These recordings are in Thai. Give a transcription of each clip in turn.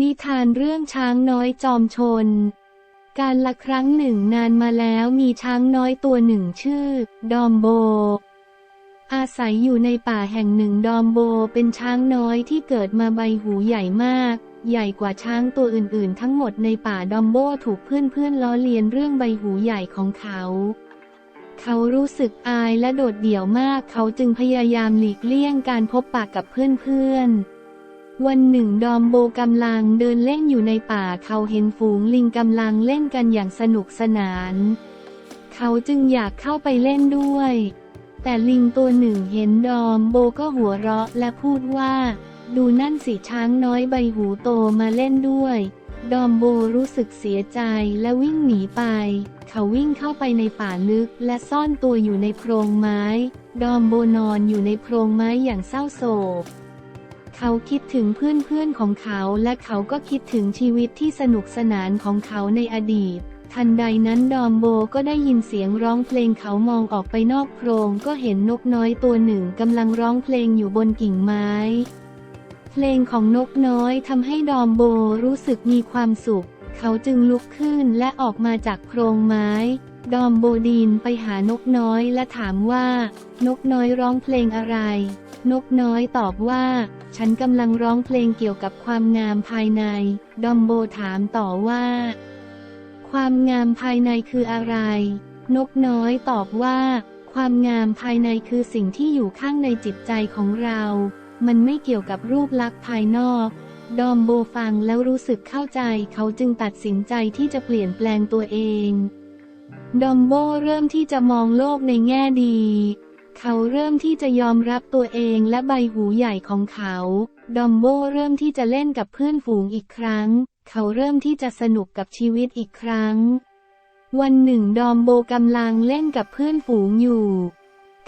นิทานเรื่องช้างน้อยจอมชน การละครั้งหนึ่งนานมาแล้วมีช้างน้อยตัวหนึ่งชื่อ ดอมโบ อาศัยอยู่ในป่าแห่งหนึ่งดอมโบเป็นช้างน้อยที่เกิดมาใบหูใหญ่มาก ใหญ่กว่าช้างตัวอื่นๆ ทั้งหมดในป่าดอมโบถูกเพื่อนๆล้อเลียนเรื่องใบหูใหญ่ของเขา เขารู้สึกอายและโดดเดี่ยวมาก เขาจึงพยายามหลีกเลี่ยงการพบปากกับเพื่อนๆ วันหนึ่งดอมโบกำลังเดินเล่นอยู่ในป่าเขาเห็นฝูงลิงกำลังเล่นกันอย่างสนุกสนาน เขาจึงอยากเข้าไปเล่นด้วย แต่ลิงตัวหนึ่งเห็นดอมโบก็หัวเราะและพูดว่า ดูนั่นสิช้างน้อยใบหูโตมาเล่นด้วย ดอมโบรู้สึกเสียใจและวิ่งหนีไป เขาวิ่งเข้าไปในป่าลึกและซ่อนตัวอยู่ในโพรงไม้ ดอมโบนอนอยู่ในโพรงไม้อย่างเศร้าโศก เขาคิดถึงเพื่อนๆของเขาและเขาก็คิดถึงชีวิตที่สนุกสนานของเขาในอดีต ทันใดนั้นดอมโบก็ได้ยินเสียงร้องเพลงเขามองออกไปนอกโพรงก็เห็นนกน้อยตัวหนึ่งกำลังร้องเพลงอยู่บนกิ่งไม้ เพลงของนกน้อยทำให้ดอมโบรู้สึกมีความสุข เขาจึงลุกขึ้นและออกมาจากโพรงไม้ดอมโบดินไปหานกน้อยและถามว่า นกน้อยร้องเพลงอะไร นกน้อยตอบว่า ฉันกำลังร้องเพลงเกี่ยวกับความงามภายใน ดอมโบถามต่อว่า ความงามภายในคืออะไร นกน้อยตอบว่า ความงามภายในคือสิ่งที่อยู่ข้างในจิตใจของเรา มันไม่เกี่ยวกับรูปลักษณ์ภายนอก ดอมโบฟังแล้วรู้สึกเข้าใจ เขาจึงตัดสินใจที่จะเปลี่ยนแปลงตัวเอง ดอมโบเริ่มที่จะมองโลกในแง่ดี เขาเริ่มที่จะยอมรับตัวเองและใบหูใหญ่ของเขา ดอมโบเริ่มที่จะเล่นกับเพื่อนฝูงอีกครั้ง เขาเริ่มที่จะสนุกกับชีวิตอีกครั้ง วันหนึ่งดอมโบกำลังเล่นกับเพื่อนฝูงอยู่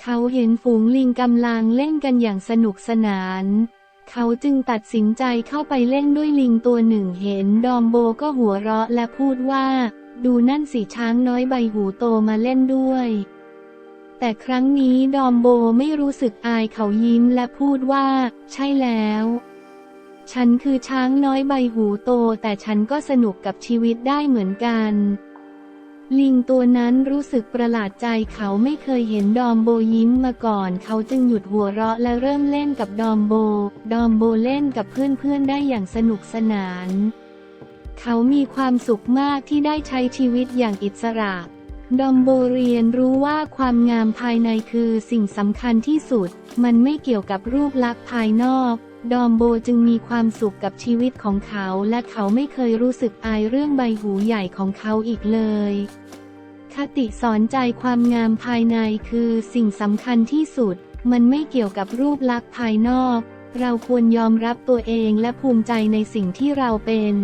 เขาเห็นฝูงลิงกำลังเล่นกันอย่างสนุกสนาน เขาจึงตัดสินใจเข้าไปเล่นด้วยลิงตัวหนึ่งเห็นดอมโบก็หัวเราะและพูดว่า ดูนั่นสิช้างน้อยใบหูโตมาเล่นด้วย แต่ครั้งนี้ดอมโบไม่รู้สึกอายเขายิ้มและพูดว่า ใช่แล้ว ฉันคือช้างน้อยใบหูโต แต่ฉันก็สนุกกับชีวิตได้เหมือนกัน ลิงตัวนั้นรู้สึกประหลาดใจเขาไม่เคยเห็นดอมโบยิ้มมาก่อน เขาจึงหยุดหัวเราะและเริ่มเล่นกับดอมโบ ดอมโบเล่นกับเพื่อนๆได้อย่างสนุกสนาน เขามีความสุขมากที่ได้ใช้ชีวิตอย่างอิสระ ดอมโบเรียนรู้ว่าความงามภายในคือสิ่งสำคัญที่สุด มันไม่เกี่ยวกับรูปลักษณ์ภายนอก ดอมโบจึงมีความสุขกับชีวิตของเขา และเขาไม่เคยรู้สึกอายเรื่องใบหูใหญ่ของเขาอีกเลย คติสอนใจความงามภายในคือสิ่งสำคัญที่สุด มันไม่เกี่ยวกับรูปลักษณ์ภายนอก เราควรยอมรับตัวเองและภูมิใจในสิ่งที่เราเป็น